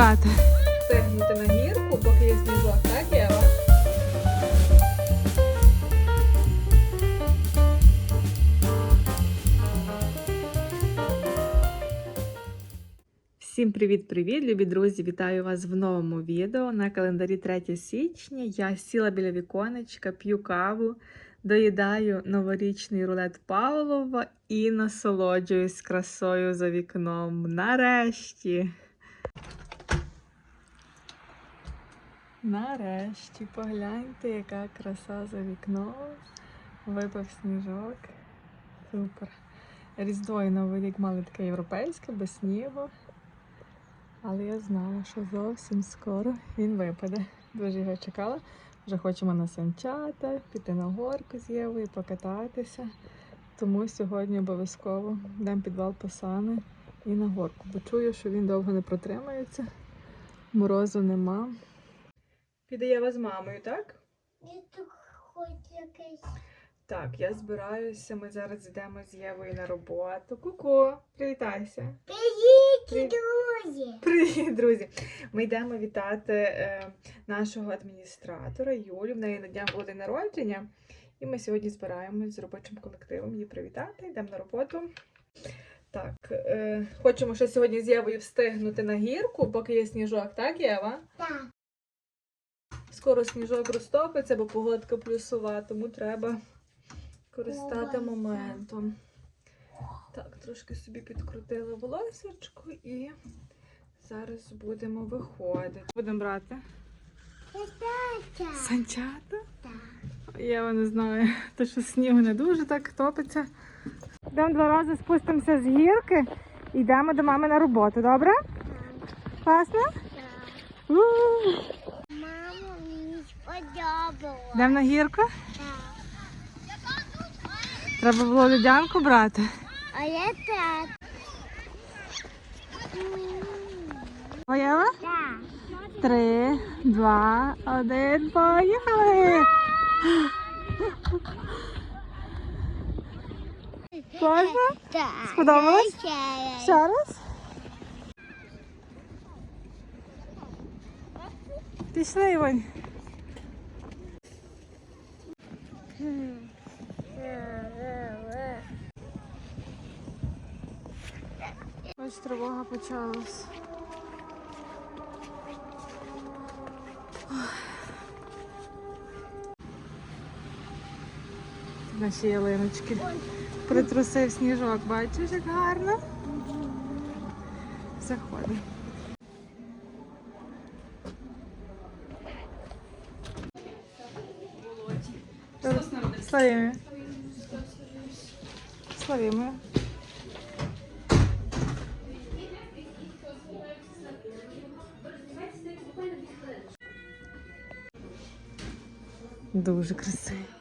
брати. Стигнути на гірку, поки є сніжок, так, Єва? Всім привіт-привіт, любі друзі! Вітаю вас в новому відео. На календарі 3 січня я сіла біля віконечка, п'ю каву, доїдаю новорічний рулет Павлова і насолоджуюсь красою за вікном. Нарешті! Нарешті, погляньте, яка краса за вікном. Випав сніжок. Супер. Різдво і Новий рік мали таке європейське, без снігу. Але я знала, що зовсім скоро він випаде. Дуже його чекала. Вже хочемо на санчата, піти на горку з Євою, покататися. Тому сьогодні обов'язково йдемо підвал посани і на горку. Бо чую, що він довго не протримається. Морозу нема. Піде Єва з мамою, так? Я тут хоч якийсь. Так, я збираюся. Ми зараз йдемо з Євою на роботу. Ку-ку, привітайся. Привіт, друзі! Привіт, друзі! Ми йдемо вітати е, нашого адміністратора Юлю. В неї на днях було день народження. І ми сьогодні збираємось з робочим колективом її привітати. Йдемо на роботу. Так, е, хочемо ще сьогодні з Євою встигнути на гірку, поки є сніжок, так, Єва? Так. Скоро сніжок розтопиться, бо погодка плюсова, тому треба користати моментом. Так, трошки собі підкрутила волосечку і зараз будемо виходити. Будемо брати Тата. санчата. Так. Я не знаю, то що снігу не дуже так топиться. Йдемо два рази спустимося з гірки і йдемо до мами на роботу, добре? Класно? У. Мама, мені сподобалось. Йдемо на гірку? Треба було людянку брати. А я так. Поїла? Так. Три, два, один, поїхали! Можна? Так. Сподобалось? Ще раз. Пішли, Івонь. Ось тривога почалась. Наші ялиночки. Притрусив сніжок, бачиш, як гарно. Заходимо. Славімо. Славими. Дуже красиво.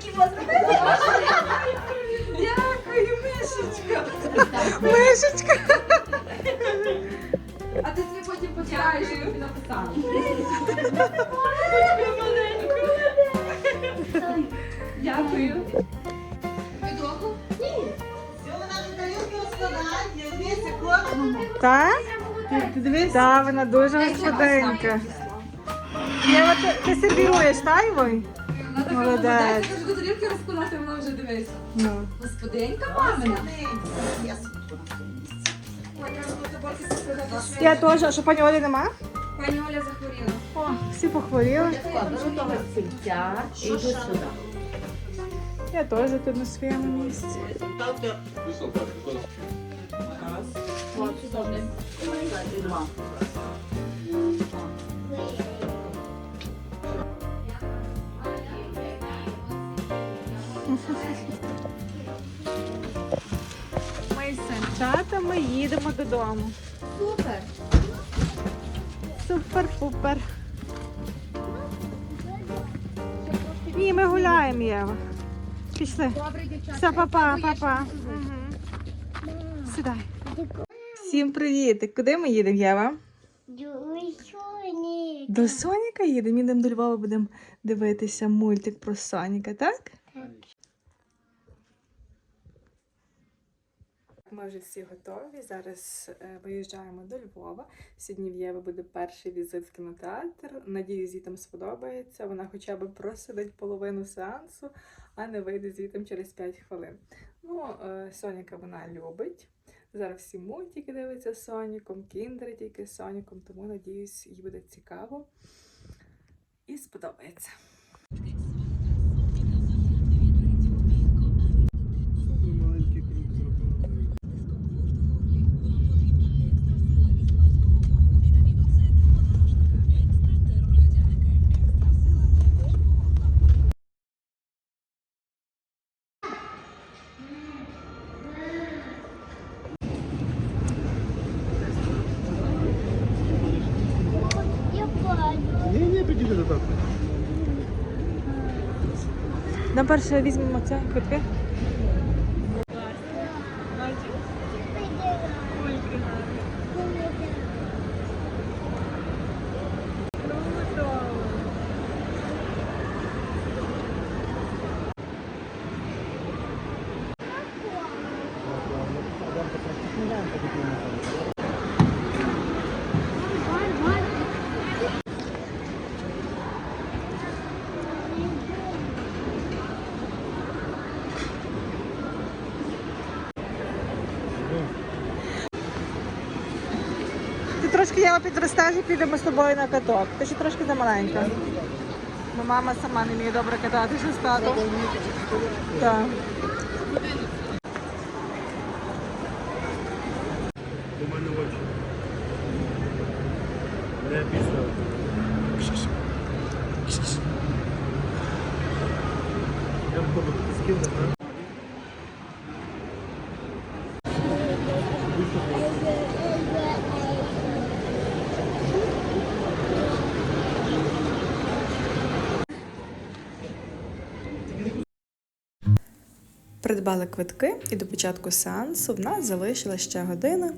Такі возрасли. Дякую, мишечка. Мишечка! А ти собі потім потираєш, що тобі написала. Дякую. Відоку? Так? Так, вона дуже господинка. Ти, ти сервіруєш, так, Івонь? Молодець. Молодець. Кажу, тарілки розкладати, вона вже дивиться. Ну. Господинка мамина. Я теж, а що пані Олі нема? Пані Оля захворіла. О, всі похворіли. Я теж тут на своєму місці. Ми з санчатами їдемо додому. Супер. Супер-пупер. Ні, ми гуляємо, Єва. Пішли. Добре, дівчата. Все, папа, папа. Угу. Сідай. Всім привіт! Куди ми їдемо, Єва? До Соніка їдемо. Їдемо до Львова, будемо дивитися мультик про Соніка, так? Ми вже всі готові. Зараз е, виїжджаємо до Львова. Сьогодні в Єви буде перший візит в кінотеатр. Надіюсь, їй там сподобається. Вона хоча б просидить половину сеансу, а не вийде звітом через 5 хвилин. Ну, е, Соніка вона любить. Зараз всі мультики дивиться з Соніком, кіндери тільки з Соніком, тому надіюсь, їй буде цікаво і сподобається. На перше візьмемо це квитки. Ти трошки я підростеш і підемо з тобою на каток. Ти ще трошки замаленька. Бо мама сама не вміє добре кататися з татом. Так. У мене очі. Не після. Я в тебе скину, так? Придбали квитки, і до початку сеансу в нас залишила ще година,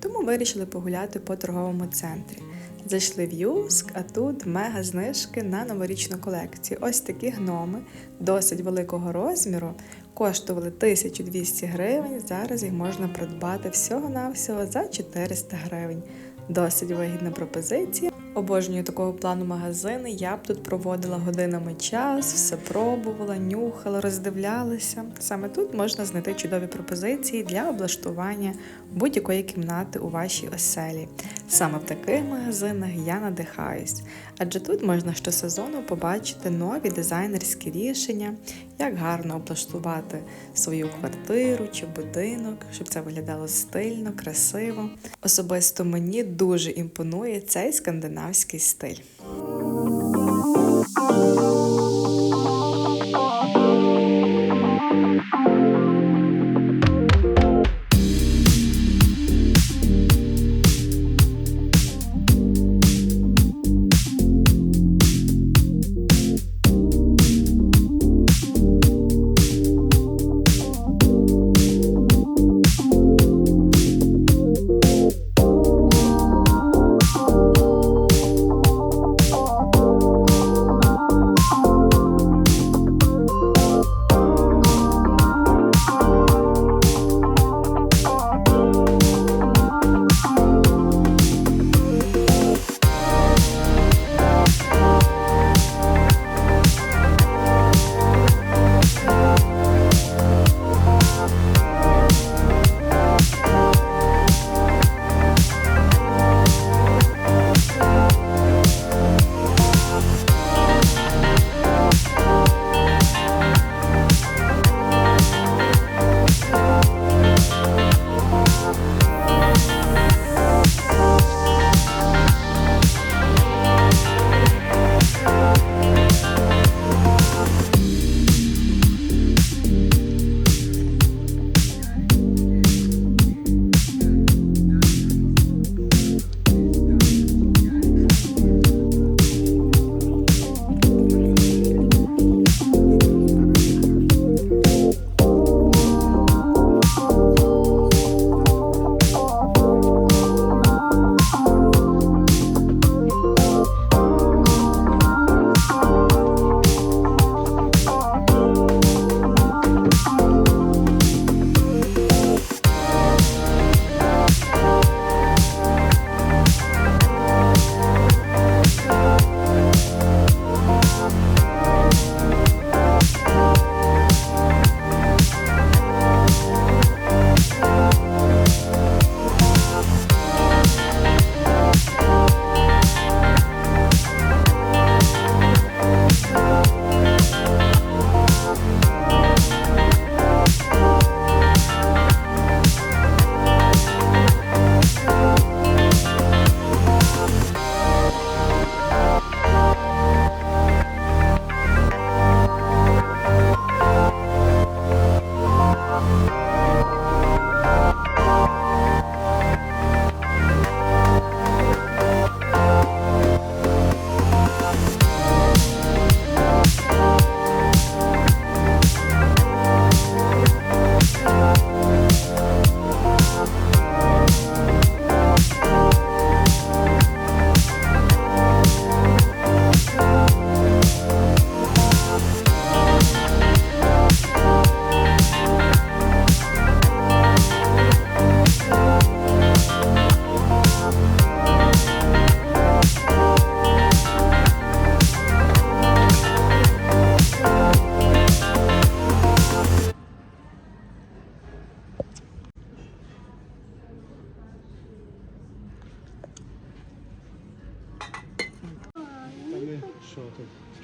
тому вирішили погуляти по торговому центрі. Зайшли в Юск, а тут мега знижки на новорічну колекцію. Ось такі гноми досить великого розміру, коштували 1200 гривень. Зараз їх можна придбати всього-навсього за 400 гривень. Досить вигідна пропозиція. Обожнюю такого плану магазини. Я б тут проводила годинами час, все пробувала, нюхала, роздивлялася. Саме тут можна знайти чудові пропозиції для облаштування будь-якої кімнати у вашій оселі. Саме в таких магазинах я надихаюсь, адже тут можна щосезону побачити нові дизайнерські рішення, як гарно облаштувати свою квартиру чи будинок, щоб це виглядало стильно, красиво. Особисто мені дуже імпонує цей скандинавський стиль.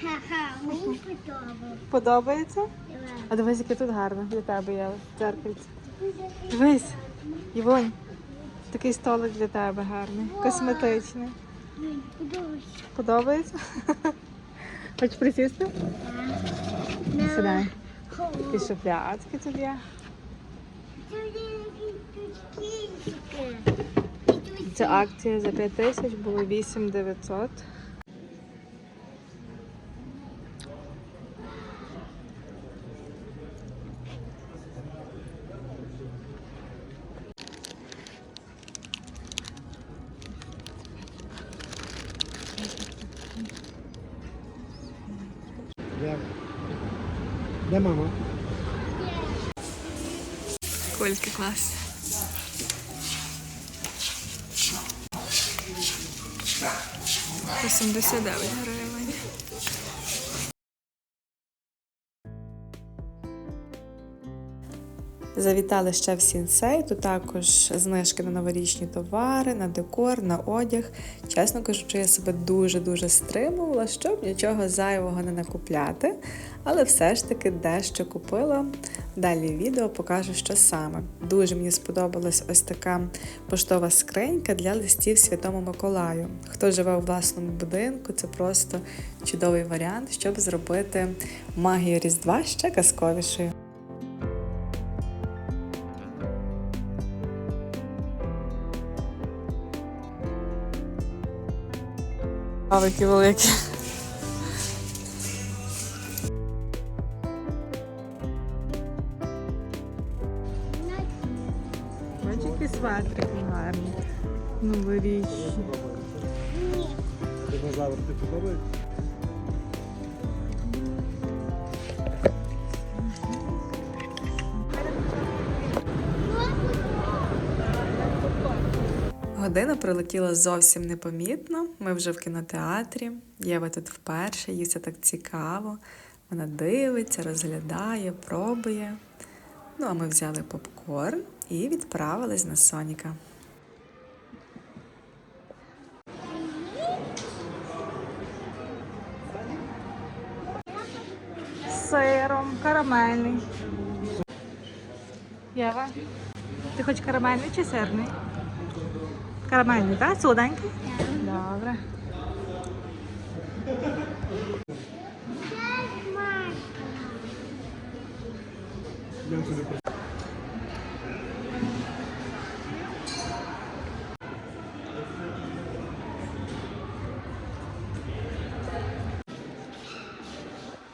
Ха-ха, мені подобається. Подобається? А дивись, яке тут гарно для тебе є дзеркальце. Дивись, Івонь, такий столик для тебе гарний, косметичний. Подобається. Подобається? Хочеш присісти? Сідай. Такі шуплятки тут є. Ця акція за 5 тисяч було 8 900. Де? Мама? Кольки класні. 79 гривень. Завітали ще в сінсей. Тут також знижки на новорічні товари, на декор, на одяг. Чесно кажучи, я себе дуже-дуже стримувала, щоб нічого зайвого не накупляти. Але все ж таки дещо купила. Далі відео покажу, що саме. Дуже мені сподобалась ось така поштова скринька для листів Святому Миколаю. Хто живе у власному будинку, це просто чудовий варіант, щоб зробити магію Різдва ще казковішою. Павики великі. Година прилетіла зовсім непомітно. Ми вже в кінотеатрі. Єва тут вперше, їй це так цікаво. Вона дивиться, розглядає, пробує. Ну, а ми взяли попкорн і відправились на Соніка. Сиром, карамельний. Єва, ти хочеш карамельний чи сирний? Карамельний, так? Солоденький? Добре.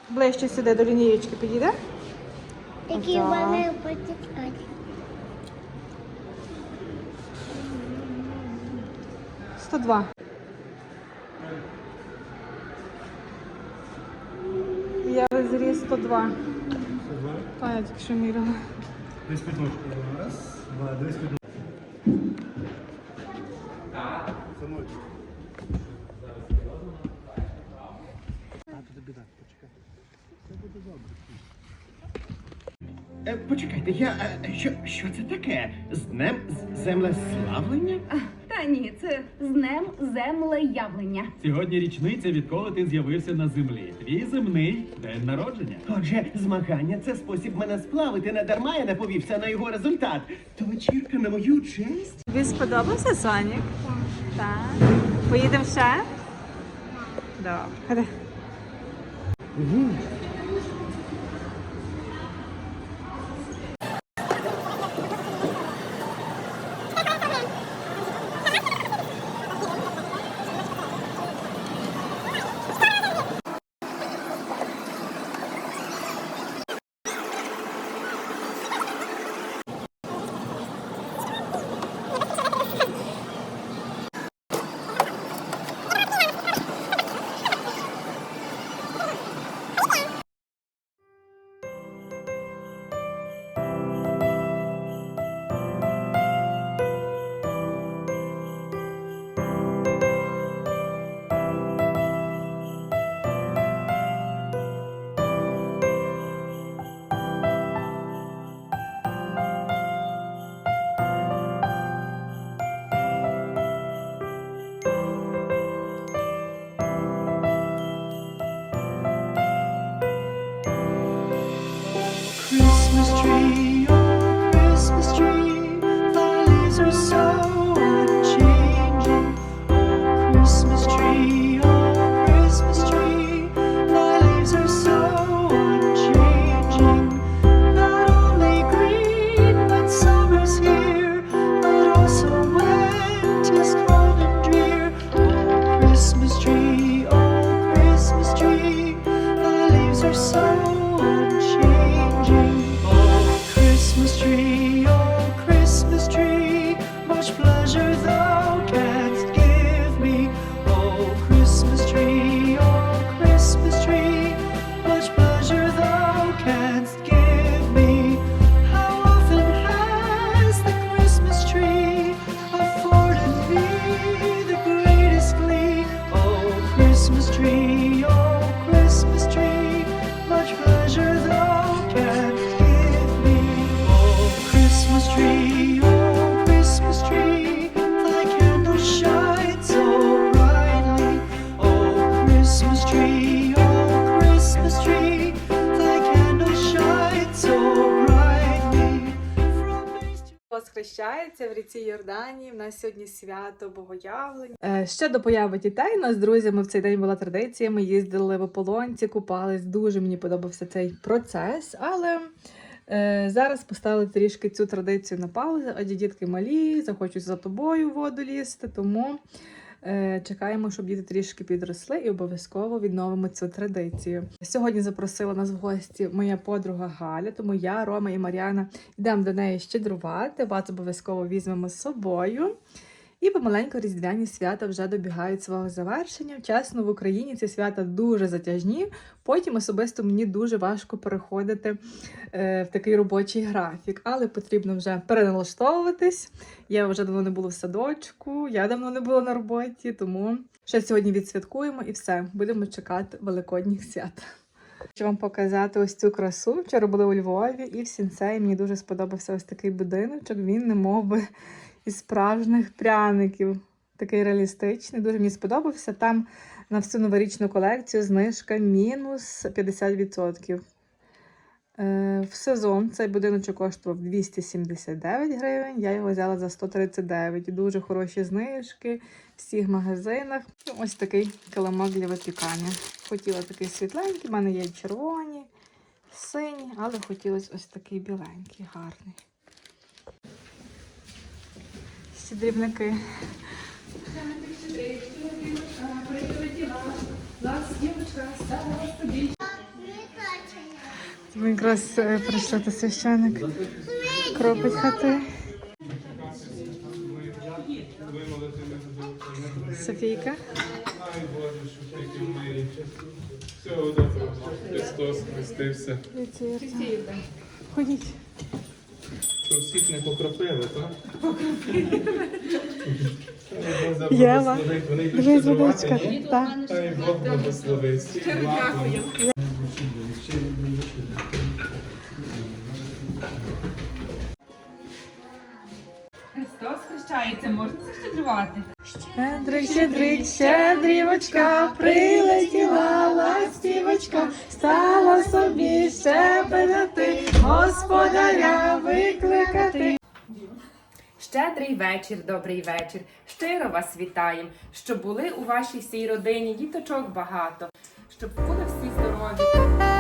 Ближче сюди до лінієчки підійде? Такі вони потікають. Сто два. Я розріз 102. Та я тільки що міряла. Десь під ножку. Раз, два, десь під ножку. Синочок. А, тут біда, почекай. Буде добре. Е, Почекайте, я. е, Що, що це таке? З днем з- землеславлення? Ні, це з днем землеявлення. Сьогодні річниця, відколи ти з'явився на землі. Твій земний день народження. Отже, змагання це спосіб мене сплавити. Не дарма я не повівся на його результат. То вечірка на мою честь. Тобі сподобався Сонік? Так. Поїдемо ще? Добре. Christmas tree, oh Christmas tree, the leaves are so Восхрещається в ріці Йорданії. В нас сьогодні свято Богоявлення. Ще до появи дітей нас з друзями в цей день була традиція. Ми їздили в ополонці, купались. Дуже мені подобався цей процес. Але е, зараз поставили трішки цю традицію на паузу, адже дітки малі, захочуть за тобою воду лізти. Тому чекаємо, щоб діти трішки підросли і обов'язково відновимо цю традицію. Сьогодні запросила нас в гості моя подруга Галя, тому я, Рома і Мар'яна Йдемо до неї щедрувати, вас обов'язково візьмемо з собою. І помаленьку різдвяні свята вже добігають свого завершення. Чесно, в Україні ці свята дуже затяжні. Потім особисто мені дуже важко переходити е, в такий робочий графік, але потрібно вже переналаштовуватись. Я вже давно не була в садочку, я давно не була на роботі, тому ще сьогодні відсвяткуємо і все, будемо чекати великодніх свят. Хочу вам показати ось цю красу. Вчора були у Львові і в Сінцеї мені дуже сподобався ось такий будиночок. Він не мов би із справжніх пряників. Такий реалістичний, дуже мені сподобався. Там на всю новорічну колекцію знижка мінус 50%. Е, В сезон цей будиночок коштував 279 гривень, я його взяла за 139. Дуже хороші знижки в всіх магазинах. Ну, Ось такий килимок для випікання. Хотіла такий світленький, в мене є червоні, сині, але хотілося ось такий біленький, гарний. Сідрібники. Ми якраз е, прийшли до священник. Кропить хати. Софійка. Всього доброго. Христос хрестився. Ходіть. Що всіх не покропили, так? Покропили. Єва. Вже? Так. Хай Бог благословить. Дякую. Христос хрещається, можна защедрувати? Щедрик, щедрик, щедрівочка, прилетіла ластівочка, стала собі щебетати, господаря викликати. Щедрий вечір, добрий вечір. Щиро вас вітаєм, щоб були у вашій всій родині діточок багато, щоб були всі здорові,